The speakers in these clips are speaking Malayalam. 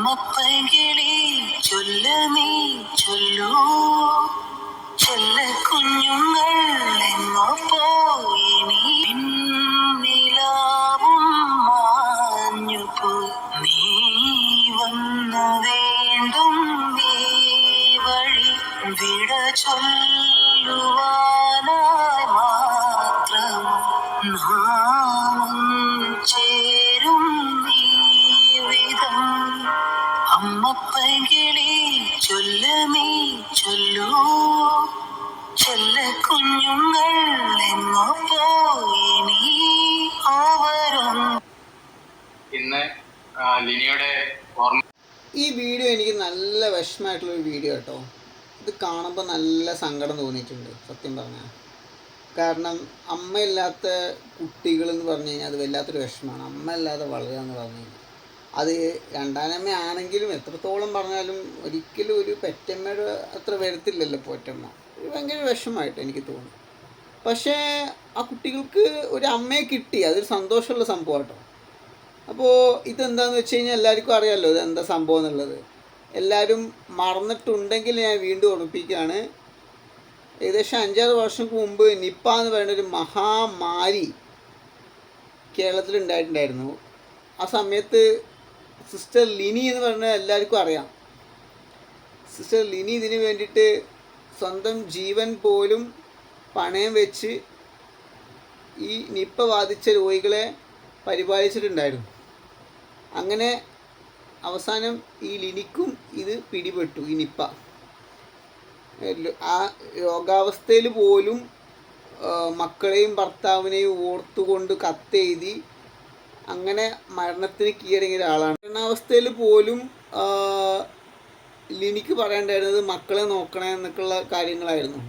അമ്മ പൈകിളി ചൊല്ല നീ ചൊല്ലൂ. ചൊല്ല കുഞ്ഞുങ്ങൾ എങ്ങോ പോയി നീ പിന്നിലാവും മാഞ്ഞു പോയി നീ വന്നു വേണ്ടും നീ വഴി വിട ചൊല്ലുവാനായി ഈ വീഡിയോ എനിക്ക് നല്ല വിഷമമായിട്ടുള്ളൊരു വീഡിയോ കേട്ടോ. ഇത് കാണുമ്പോൾ നല്ല സങ്കടം തോന്നിയിട്ടുണ്ട് സത്യം പറഞ്ഞാൽ കാരണം അമ്മയില്ലാത്ത കുട്ടികൾ എന്ന് പറഞ്ഞു കഴിഞ്ഞാൽ അത് വല്ലാത്തൊരു വിഷമമാണ് അമ്മ ഇല്ലാതെ വളരുക എന്ന് പറഞ്ഞു കഴിഞ്ഞാൽ അത് രണ്ടാനമ്മ ആണെങ്കിലും എത്രത്തോളം പറഞ്ഞാലും ഒരിക്കലും ഒരു പെറ്റമ്മയുടെ അത്ര വരത്തില്ലല്ലോ പോറ്റമ്മ. ഭയങ്കര വിഷമമായിട്ട് എനിക്ക് തോന്നുന്നു പക്ഷേ ആ കുട്ടികൾക്ക് ഒരു അമ്മയെ കിട്ടി. അതൊരു സന്തോഷമുള്ള സംഭവം കേട്ടോ. അപ്പോൾ ഇതെന്താന്ന് വെച്ച് കഴിഞ്ഞാൽ എല്ലാവർക്കും അറിയാമല്ലോ ഇതെന്താ സംഭവം എന്നുള്ളത്. എല്ലാവരും മറന്നിട്ടുണ്ടെങ്കിൽ ഞാൻ വീണ്ടും ഓർമ്മിപ്പിക്കുകയാണ്. ഏകദേശം അഞ്ചാറ് വർഷങ്ങൾക്ക് മുമ്പ് നിപ്പ എന്ന് പറയുന്ന ഒരു മഹാമാരി കേരളത്തിൽ ഉണ്ടായിട്ടുണ്ടായിരുന്നു. ആ സമയത്ത് സിസ്റ്റർ ലിനി എന്ന് പറഞ്ഞാൽ എല്ലാവർക്കും അറിയാം. സിസ്റ്റർ ലിനി ഇതിന് വേണ്ടിയിട്ട് സ്വന്തം ജീവൻ പോലും പണയം വെച്ച് ഈ നിപ്പ ബാധിച്ച രോഗികളെ പരിപാലിച്ചിട്ടുണ്ടായിരുന്നു. അങ്ങനെ അവസാനം ഈ ലിനിക്കും ഇത് പിടിപെട്ടു ഈ നിപ്പ ആ രോഗാവസ്ഥയിൽ പോലും മക്കളെയും ഭർത്താവിനെയും ഓർത്തുകൊണ്ട് കത്തെഴുതി അങ്ങനെ മരണത്തിന് കീഴടങ്ങിയ ഒരാളാണ്. മരണാവസ്ഥയിൽ പോലും ലിനിക്ക് പറയേണ്ടായിരുന്നത് മക്കളെ നോക്കണേ എന്നൊക്കെയുള്ള കാര്യങ്ങളായിരുന്നു.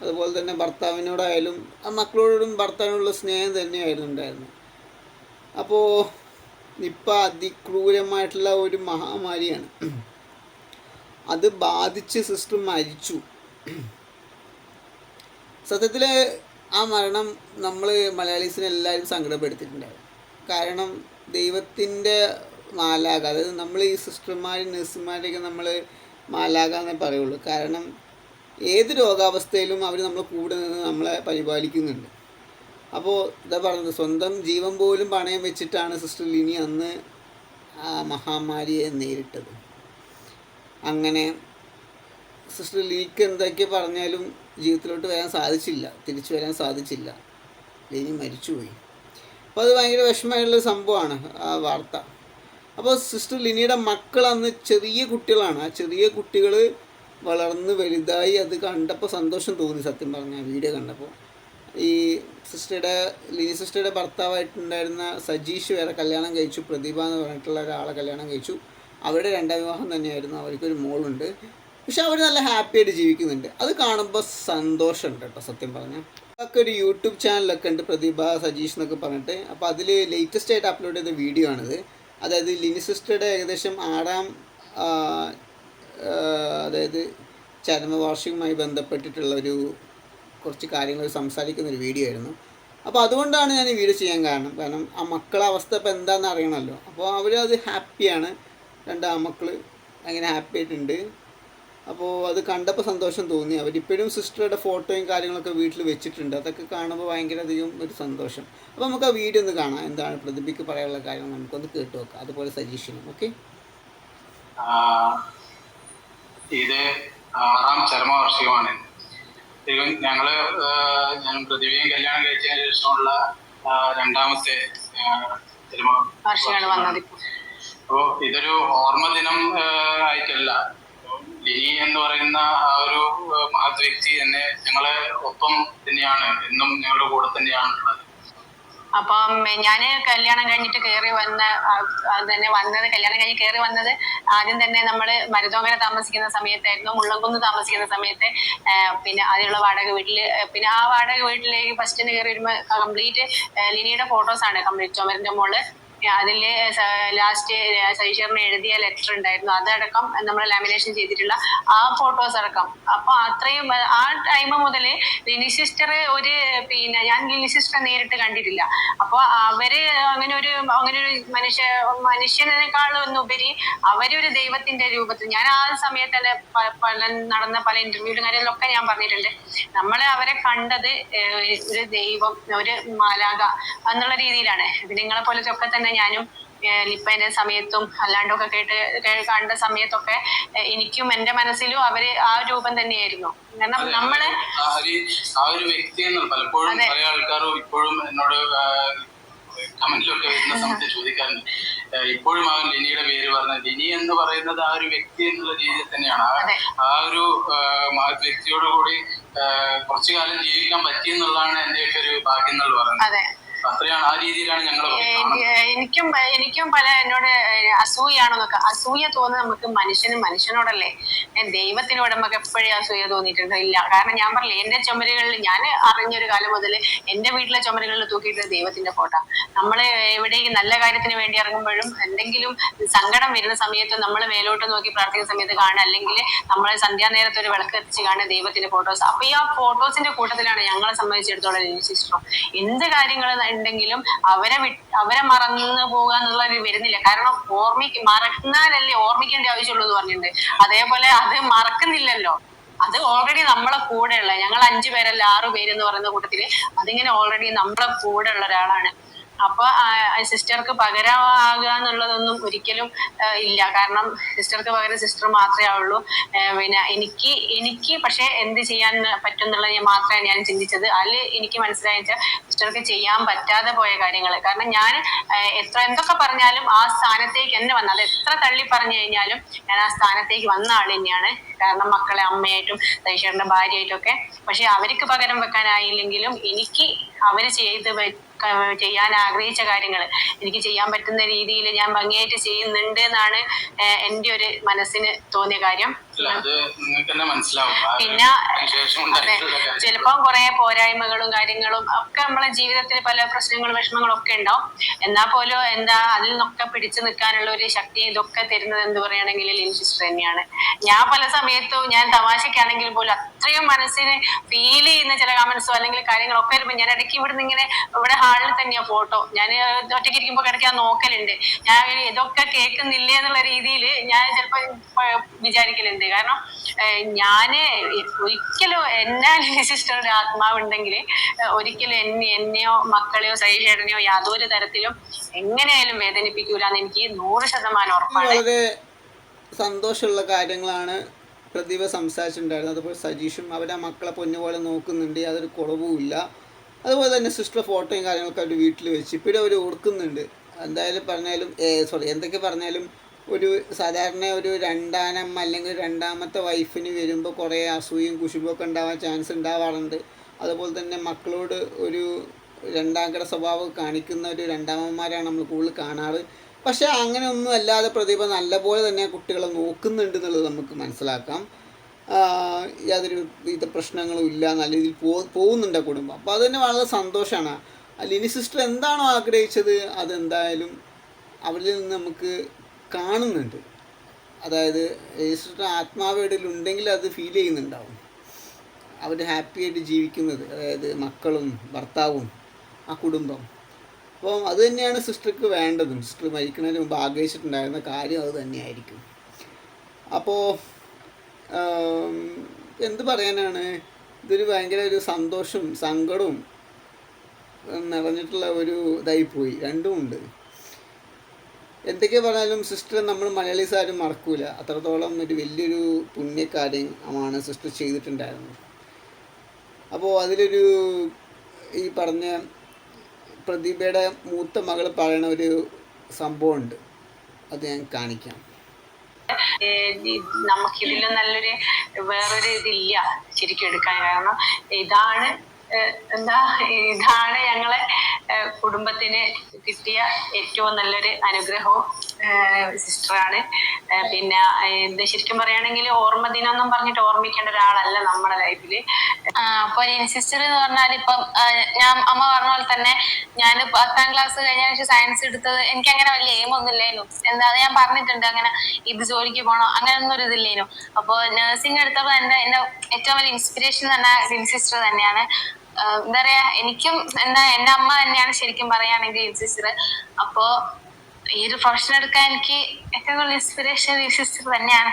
അതുപോലെ തന്നെ ഭർത്താവിനോടായാലും ആ മക്കളോടും ഭർത്താവിനോടുള്ള സ്നേഹം തന്നെയായിരുന്നു ഉണ്ടായിരുന്നത്. അപ്പോൾ നിപ്പ അതിക്രൂരമായിട്ടുള്ള ഒരു മഹാമാരിയാണ്. അത് ബാധിച്ച് സിസ്റ്റർ മരിച്ചു. സത്യത്തിൽ ആ മരണം നമ്മൾ മലയാളീസിനെ എല്ലാവരും സങ്കടപ്പെടുത്തിയിട്ടുണ്ടായിരുന്നു. കാരണം ദൈവത്തിന്റെ മാലാക അതായത് നമ്മൾ ഈ സിസ്റ്റർമാരും നഴ്സുമാരെയൊക്കെ നമ്മൾ മാലാക എന്നേ പറയുള്ളൂ. കാരണം ഏത് രോഗാവസ്ഥയിലും അവർ നമ്മൾ കൂടെ നിന്ന് നമ്മളെ പരിപാലിക്കുന്നുണ്ട്. അപ്പോൾ ഇതാ പറഞ്ഞത് സ്വന്തം ജീവൻ പോലും പണയം വെച്ചിട്ടാണ് സിസ്റ്റർ ലിനി അന്ന് ആ മഹാമാരിയെ നേരിട്ടത്. അങ്ങനെ സിസ്റ്റർ ലിനിക്ക് എന്തൊക്കെ പറഞ്ഞാലും ജീവിതത്തിലോട്ട് വരാൻ സാധിച്ചില്ല തിരിച്ചു വരാൻ സാധിച്ചില്ല. ലിനി മരിച്ചുപോയി. അപ്പോൾ അത് ഭയങ്കര വിഷമമായിട്ടുള്ള സംഭവമാണ് ആ വാർത്ത. അപ്പോൾ സിസ്റ്റർ ലിനിയുടെ മക്കൾ അന്ന് ചെറിയ കുട്ടികളാണ്. ആ ചെറിയ കുട്ടികൾ വളർന്ന് വലുതായി അത് കണ്ടപ്പോൾ സന്തോഷം തോന്നി സത്യം പറഞ്ഞാൽ വീഡിയോ കണ്ടപ്പോൾ. ഈ സിസ്റ്ററുടെ ലിനി സിസ്റ്ററുടെ ഭർത്താവായിട്ടുണ്ടായിരുന്ന സജീഷ് വേറെ കല്യാണം കഴിച്ചു പ്രതിഭ എന്ന് പറഞ്ഞിട്ടുള്ള ഒരാളെ കല്യാണം കഴിച്ചു. അവരുടെ രണ്ടാം വിവാഹം തന്നെയായിരുന്നു. അവർക്കൊരു മോളുണ്ട്. പക്ഷെ അവർ നല്ല ഹാപ്പി ആയിട്ട് ജീവിക്കുന്നുണ്ട്. അത് കാണുമ്പോൾ സന്തോഷമുണ്ട് കേട്ടോ സത്യം പറഞ്ഞാൽ ഒക്കെ ഒരു യൂട്യൂബ് ചാനലൊക്കെ ഉണ്ട് പ്രതിഭ സജീഷ് എന്നൊക്കെ പറഞ്ഞിട്ട്. അപ്പോൾ അതിൽ ലേറ്റസ്റ്റ് ആയിട്ട് അപ്ലോഡ് ചെയ്ത വീഡിയോ ആണിത്. അതായത് ലിനി സിസ്റ്ററുടെ ഏകദേശം ആറാം അതായത് ചരമവാർഷികവുമായി ബന്ധപ്പെട്ടിട്ടുള്ള ഒരു കുറച്ച് കാര്യങ്ങൾ സംസാരിക്കുന്ന ഒരു വീഡിയോ ആയിരുന്നു. അപ്പോൾ അതുകൊണ്ടാണ് ഞാൻ ഈ വീഡിയോ ചെയ്യാൻ കാരണം. കാരണം ആ മക്കളെ അവസ്ഥ ഇപ്പോൾ എന്താണെന്ന് അറിയണമല്ലോ. അപ്പോൾ അവർ അത് ഹാപ്പിയാണ് രണ്ട് ആ മക്കൾ അങ്ങനെ ഹാപ്പി ആയിട്ടുണ്ട്. അപ്പോൾ അത് കണ്ടപ്പോൾ സന്തോഷം തോന്നി. അവരിപ്പോഴും സിസ്റ്ററുടെ ഫോട്ടോയും കാര്യങ്ങളൊക്കെ വീട്ടിൽ വെച്ചിട്ടുണ്ട്. അതൊക്കെ കാണുമ്പോൾ ഭയങ്കര അധികം ഒരു സന്തോഷം. അപ്പോൾ നമുക്ക് ആ വീഡിയോ ഒന്ന് കാണാം. എന്താണ് പ്രതിഭയ്ക്ക് പറയാനുള്ള കാര്യങ്ങൾ നമുക്കൊന്ന് കേട്ട് നോക്കാം. അതുപോലെ സജീഷനും. ഓക്കെ? ഇത് ആറാം ചരമവാർഷികമാണ്. ഞങ്ങൾ ഞാൻ പ്രതിഭയും കല്യാണം കഴിച്ചതിന് ശേഷമുള്ള രണ്ടാമത്തെ അപ്പോ ഇതൊരു ഓർമ്മ ദിനം ആയിട്ടല്ല. ലിനി എന്ന് പറയുന്ന ആ ഒരു മഹത് വ്യക്തി തന്നെ ഞങ്ങളെ ഒപ്പം തന്നെയാണ് എന്നും ഞങ്ങളുടെ കൂടെ തന്നെയാണ് ഉള്ളത്. അപ്പം ഞാൻ കല്യാണം കഴിഞ്ഞിട്ട് കയറി വന്ന തന്നെ വന്നത് കല്യാണം കഴിഞ്ഞ് കയറി വന്നത് ആദ്യം തന്നെ നമ്മൾ മരുതോങ്കര താമസിക്കുന്ന സമയത്തായിരുന്നു മുള്ളംകുന്ന് താമസിക്കുന്ന സമയത്ത് പിന്നെ അതിലുള്ള വാടക വീട്ടിൽ പിന്നെ ആ വാടക വീട്ടിലേക്ക് ഫസ്റ്റിന് കയറി വരുമ്പോൾ കംപ്ലീറ്റ് ലിനിയുടെ ഫോട്ടോസ് ആണ് കംപ്ലീറ്റ് ചുമരിന്റെ മുകളിൽ അതിൽ ലാസ്റ്റ് സൈഷറിന് എഴുതിയ ലെറ്റർ ഉണ്ടായിരുന്നു. അതടക്കം നമ്മൾ ലാമിനേഷൻ ചെയ്തിട്ടുള്ള ആ ഫോട്ടോസ് അടക്കം. അപ്പൊ അത്രയും ആ- ടൈം മുതൽ ലിനി സിസ്റ്റർ ഒരു പിന്നെ ഞാൻ ലിനി സിസ്റ്ററെ നേരിട്ട് കണ്ടിട്ടില്ല. അപ്പൊ അവർ അങ്ങനെ ഒരു അങ്ങനെ ഒരു മനുഷ്യ മനുഷ്യനേക്കാളൊന്നുപരി അവരൊരു ദൈവത്തിന്റെ രൂപത്തിൽ ഞാൻ ആ സമയത്ത് തന്നെ പല നടന്ന പല ഇന്റർവ്യൂലും കാര്യങ്ങളിലൊക്കെ ഞാൻ പറഞ്ഞിട്ടുണ്ട്. നമ്മൾ അവരെ കണ്ടത് ഒരു ദൈവം ഒരു മാലാക എന്നുള്ള രീതിയിലാണ്. നിങ്ങളെ പോലത്തെ ഒക്കെ തന്നെ ഞാനും ഏഹ്, ലിപ്പേന്റെ സമയത്തും അല്ലാണ്ടൊക്കെ കേട്ട് കണ്ട സമയത്തൊക്കെ എനിക്കും എന്റെ മനസ്സിലും അവർ ആ രൂപം തന്നെയായിരുന്നു. കാരണം നമ്മൾ ആ ഒരു വ്യക്തി പലപ്പോഴും. പല ആൾക്കാരും ഇപ്പോഴും എന്നോട് കമന്റിലൊക്കെ വരുന്ന സമയത്ത് ചോദിക്കാറുണ്ട്. ഇപ്പോഴും അവൻ ലിനിയുടെ പേര് പറഞ്ഞ ലിനി എന്ന് പറയുന്നത് ആ ഒരു വ്യക്തി എന്നുള്ള രീതിയിൽ തന്നെയാണ്. ആ- ഒരു ആ, മഹത് വ്യക്തിയോട് കൂടി ആ, കുറച്ചു കാലം ജീവിക്കാൻ പറ്റിയെന്നുള്ളതാണ് എന്റെയൊക്കെ ഒരു ഭാഗ്യം എന്നുള്ള പറയുന്നത്. അതെ അത്രയാണ് ആ രീതിയിലാണ് ഞങ്ങൾ ഏഹ് എനിക്കും എനിക്കും പല എന്നോട് അസൂയാണെന്നൊക്കെ. അസൂയ തോന്നുന്നത് നമുക്ക് മനുഷ്യന് മനുഷ്യനോടല്ലേ? ദൈവത്തിനോട് നമുക്ക് എപ്പോഴും അസൂയ തോന്നിയിട്ടുണ്ട്? ഇല്ല കാരണം ഞാൻ പറഞ്ഞില്ലേ എന്റെ ചുമരുകളിൽ ഞാൻ അറിഞ്ഞൊരു കാലം മുതൽ എന്റെ വീട്ടിലെ ചുമരുകളിൽ തൂക്കിയിട്ട് ദൈവത്തിന്റെ ഫോട്ടോ. നമ്മൾ എവിടെയും നല്ല കാര്യത്തിന് വേണ്ടി ഇറങ്ങുമ്പോഴും എന്തെങ്കിലും സങ്കടം വരുന്ന സമയത്ത് നമ്മൾ മേലോട്ട് നോക്കി പ്രാർത്ഥിക്കുന്ന സമയത്ത് കാണുക. അല്ലെങ്കിൽ നമ്മൾ സന്ധ്യാനേരത്ത് ഒരു വിളക്ക് എത്തിച്ച് കാണുക ദൈവത്തിന്റെ ഫോട്ടോസ്. അപ്പൊ ഈ ആ ഫോട്ടോസിന്റെ കൂട്ടത്തിലാണ് ഞങ്ങളെ സംബന്ധിച്ചിടത്തോളം സിസ്റ്റർ എന്ത് കാര്യങ്ങൾ ഉണ്ടെങ്കിലും അവരെ അവരെ മറന്നു പോകുക എന്നുള്ള ഒരു വരുന്നില്ല. കാരണം ഓർമ്മിക്ക് മറന്നാലല്ലേ ഓർമ്മിക്കേണ്ട ആവശ്യമുള്ളൂ എന്ന് പറഞ്ഞിട്ടുണ്ട്. അതേപോലെ അത് മറക്കുന്നില്ലല്ലോ. അത് ഓൾറെഡി നമ്മളെ കൂടെയുള്ള ഞങ്ങൾ അഞ്ചു പേരല്ല ആറു പേര് എന്ന് പറയുന്ന കൂട്ടത്തിൽ അതിങ്ങനെ ഓൾറെഡി നമ്മളെ കൂടെ ഉള്ള ഒരാളാണ്. അപ്പൊ സിസ്റ്റർക്ക് പകരമാകുക എന്നുള്ളതൊന്നും ഒരിക്കലും ഇല്ല. കാരണം സിസ്റ്റർക്ക് പകരം സിസ്റ്റർ മാത്രമേ ആവുള്ളൂ. പിന്നെ എനിക്ക് എനിക്ക് പക്ഷെ എന്ത് ചെയ്യാൻ പറ്റും എന്നുള്ളത് ഞാൻ മാത്രമേ ഞാൻ ചിന്തിച്ചത്. അതിൽ എനിക്ക് മനസ്സിലായി വെച്ചാൽ സിസ്റ്റർക്ക് ചെയ്യാൻ പറ്റാതെ പോയ കാര്യങ്ങൾ കാരണം ഞാൻ എത്ര എന്തൊക്കെ പറഞ്ഞാലും ആ സ്ഥാനത്തേക്ക് എന്നെ വന്ന അത് എത്ര തള്ളി പറഞ്ഞു കഴിഞ്ഞാലും ഞാൻ ആ സ്ഥാനത്തേക്ക് വന്ന ആൾ തന്നെയാണ്. കാരണം മക്കളെ അമ്മയായിട്ടും തൈശ്വരന്റെ ഭാര്യയായിട്ടും ഒക്കെ. പക്ഷെ അവർക്ക് പകരം വെക്കാനായില്ലെങ്കിലും എനിക്ക് അവർ ചെയ്ത് ചെയ്യാൻ ആഗ്രഹിച്ച കാര്യങ്ങൾ എനിക്ക് ചെയ്യാൻ പറ്റുന്ന രീതിയിൽ ഞാൻ ഭംഗിയായിട്ട് ചെയ്യുന്നുണ്ട് എന്നാണ് എന്റെ ഒരു മനസ്സിന് തോന്നിയ കാര്യം. പിന്നെ അതെ. ചിലപ്പം കുറെ പോരായ്മകളും കാര്യങ്ങളും ഒക്കെ നമ്മളെ ജീവിതത്തിൽ പല പ്രശ്നങ്ങളും വിഷമങ്ങളും ഒക്കെ ഉണ്ടാവും. എന്നാ പോലും എന്താ അതിൽ നിന്നൊക്കെ പിടിച്ചു നിൽക്കാനുള്ള ഒരു ശക്തി ഇതൊക്കെ തരുന്നത് എന്ത് പറയുകയാണെങ്കിൽ ലിൻ സിസ്റ്റർ തന്നെയാണ്. ഞാൻ പല സമയത്തും ഞാൻ തമാശക്കാണെങ്കിൽ പോലും അത്രയും മനസ്സിന് ഫീൽ ചെയ്യുന്ന ചില കമന്റ്സോ അല്ലെങ്കിൽ കാര്യങ്ങളൊക്കെ വരുമ്പോൾ ഞാൻ ഇടയ്ക്ക് ഇവിടുന്ന് ഇങ്ങനെ ഇവിടെ ഹാളിൽ തന്നെയാ ഫോട്ടോ ഞാൻ ഒറ്റയ്ക്ക് ഇരിക്കുമ്പോൾ ഇടയ്ക്ക് ഞാൻ നോക്കലുണ്ട്. ഞാൻ ഇതൊക്കെ കേൾക്കുന്നില്ലേ എന്നുള്ള രീതിയിൽ ഞാൻ ചിലപ്പോൾ വിചാരിക്കലുണ്ട്. കാരണം ഞാൻ ഒരിക്കലും ഒരിക്കലും സിസ്റ്റർ ഒരു ആത്മാവുണ്ടെങ്കിൽ ഒരിക്കലും എന്നെ എന്നെയോ മക്കളെയോ സൈഷേടനെയോ യാതൊരു തരത്തിലും എങ്ങനെയായാലും വേദനിപ്പിക്കൂല എന്ന് എനിക്ക് നൂറ് ശതമാനം ഉറപ്പാണ്. വളരെ സന്തോഷമുള്ള കാര്യങ്ങളാണ് പ്രതിഭ സംസാരിച്ചിട്ടുണ്ടായിരുന്നത്. അതുപോലെ സജീഷും അവരെ മക്കളെ പൊന്നുപോലെ നോക്കുന്നുണ്ട് യാതൊരു കുറവുമില്ല അതുപോലെ തന്നെ സിസ്റ്റർ ഫോട്ടോയും കാര്യങ്ങളൊക്കെ അവർ വീട്ടിൽ വെച്ച് ഇപ്പോഴും അവർ ഓർക്കുന്നുണ്ട്. എന്തായാലും പറഞ്ഞാലും സോറി എന്തൊക്കെ പറഞ്ഞാലും ഒരു സാധാരണ ഒരു രണ്ടാനമ്മ അല്ലെങ്കിൽ രണ്ടാമത്തെ വൈഫിന് വരുമ്പോൾ കുറേ അസൂയും കുശുമ്പും ഒക്കെ ഉണ്ടാവാൻ ചാൻസ് ഉണ്ടാവാറുണ്ട്. അതുപോലെ തന്നെ മക്കളോട് ഒരു രണ്ടാംകട സ്വഭാവം കാണിക്കുന്ന ഒരു രണ്ടാമന്മാരാണ് നമ്മൾ കൂടുതൽ കാണാറ്. പക്ഷേ അങ്ങനെ ഒന്നും അല്ലാതെ പ്രതിഭ നല്ലപോലെ തന്നെ കുട്ടികളെ നോക്കുന്നുണ്ട് എന്നുള്ളത് നമുക്ക് മനസ്സിലാക്കാം. യാതൊരു വിധ പ്രശ്നങ്ങളും ഇല്ല നല്ല രീതിയിൽ പോ പോകുന്നുണ്ട് കുടുംബം. അപ്പോൾ അത് തന്നെ വളരെ സന്തോഷമാണ് ലിനി സിസ്റ്റർ എന്താണോ ആഗ്രഹിച്ചത് അതെന്തായാലും അവരിൽ നിന്ന് നമുക്ക് കാണുന്നുണ്ട്. അതായത് സിസ്റ്റർ ആത്മാവേടിൽ ഉണ്ടെങ്കിൽ അത് ഫീൽ ചെയ്യുന്നുണ്ടാവും. അവർ ഹാപ്പിയായിട്ട് ജീവിക്കുന്നത് അതായത് മക്കളും ഭർത്താവും ആ കുടുംബം. അപ്പം അത് തന്നെയാണ് സിസ്റ്റർക്ക് വേണ്ടതും. സിസ്റ്റർ മരിക്കുന്നതിന് മുമ്പ് ആഗ്രഹിച്ചിട്ടുണ്ടായിരുന്ന കാര്യം അത് തന്നെയായിരിക്കും. അപ്പോൾ എന്ത് പറയാനാണ്? ഇതൊരു ഭയങ്കര ഒരു സന്തോഷവും സങ്കടവും നിറഞ്ഞിട്ടുള്ള ഒരു ഇതായിപ്പോയി രണ്ടും ഉണ്ട്. എന്തൊക്കെ പറഞ്ഞാലും സിസ്റ്റർ നമ്മൾ മലയാളീസ് ആരും മറക്കൂല. അത്രത്തോളം ഒരു വലിയൊരു പുണ്യകാര്യമാണ് സിസ്റ്റർ ചെയ്തിട്ടുണ്ടായിരുന്നത്. അപ്പോൾ അതിലൊരു ഈ പറഞ്ഞ പ്രതിഭയുടെ മൂത്ത മകൾ പറയണ ഒരു സംഭവമുണ്ട്. അത് ഞാൻ കാണിക്കാം. നമുക്കിതിൽ നല്ലൊരു വേറൊരു ഇതില്ല. ശരിക്കും എടുക്കാൻ കാരണം ഇതാണ് എന്താ ഇതാണ് കുടുംബത്തിന് കിട്ടിയ ഏറ്റവും നല്ലൊരു അനുഗ്രഹവും സിസ്റ്ററാണ്. പിന്നെ ഇത് ശരിക്കും പറയുകയാണെങ്കിൽ ഓർമ്മ ദിനം എന്നും പറഞ്ഞിട്ട് ഓർമ്മിക്കേണ്ട ഒരാളല്ല നമ്മുടെ ലൈഫിൽ അപ്പൊ സിസ്റ്റർ എന്ന് പറഞ്ഞാൽ ഇപ്പം ഞാൻ അമ്മ പറഞ്ഞ പോലെ തന്നെ ഞാൻ പത്താം ക്ലാസ് കഴിഞ്ഞ ശേഷം സയൻസ് എടുത്തത് എനിക്ക് അങ്ങനെ വലിയ എയിം ഒന്നും ഇല്ലേനു എന്താ ഞാൻ പറഞ്ഞിട്ടുണ്ട് അങ്ങനെ ഇത് ജോലിക്ക് പോകണം അങ്ങനെ ഒന്നും ഒരു ഇതില്ലേനു അപ്പോൾ നഴ്സിംഗ് എടുത്തപ്പോൾ എന്റെ എന്റെ ഏറ്റവും വലിയ ഇൻസ്പിറേഷൻ തന്നെ സിസ്റ്റർ തന്നെയാണ്. എന്താ പറയാ എനിക്കും എന്താ എന്റെ അമ്മ തന്നെയാണ് ശരിക്കും പറയുകയാണെങ്കിൽ സിസ്റ്റർ അപ്പോ ഈ ഒരു പ്രൊഫഷൻ എടുക്കാൻ എനിക്ക് ഏറ്റവും കൂടുതൽ ഇൻസ്പിറേഷൻ സിസ്റ്റർ തന്നെയാണ്.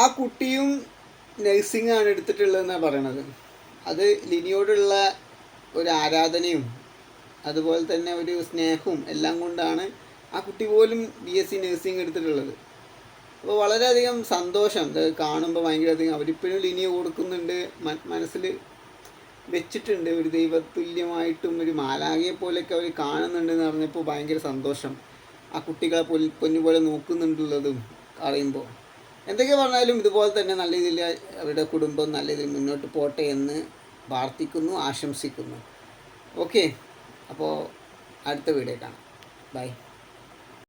ആ കുട്ടിയും നഴ്സിംഗ് ആണ് എടുത്തിട്ടുള്ളതെന്നാണ് പറയണത്. അത് ലിനിയോടുള്ള ഒരു ആരാധനയും അതുപോലെ തന്നെ ഒരു സ്നേഹവും എല്ലാം കൊണ്ടാണ് ആ കുട്ടി പോലും ബി എസ് സി നഴ്സിംഗ് എടുത്തിട്ടുള്ളത്. അപ്പോൾ വളരെയധികം സന്തോഷം. ഇത് കാണുമ്പോൾ ഭയങ്കരധികം അവരിപ്പോഴും ലിനിയ കൊടുക്കുന്നുണ്ട്. മനസ്സിൽ വെച്ചിട്ടുണ്ട്. ഒരു ദൈവതുല്യമായിട്ടും ഒരു മാലാകയെ പോലെയൊക്കെ അവർ കാണുന്നുണ്ടെന്ന് പറഞ്ഞപ്പോൾ ഭയങ്കര സന്തോഷം. ആ കുട്ടികളെ പൊൽ പൊന്നു പോലെ നോക്കുന്നുണ്ടുള്ളതും അറിയുമ്പോൾ എന്തൊക്കെ പറഞ്ഞാലും ഇതുപോലെ തന്നെ നല്ല രീതിയിൽ അവരുടെ കുടുംബം നല്ല രീതിയിൽ മുന്നോട്ട് പോട്ടെ എന്ന് പ്രാർത്ഥിക്കുന്നു ആശംസിക്കുന്നു. ഓക്കെ. അപ്പോൾ അടുത്ത വീഡിയോ കാണാം. ബൈ.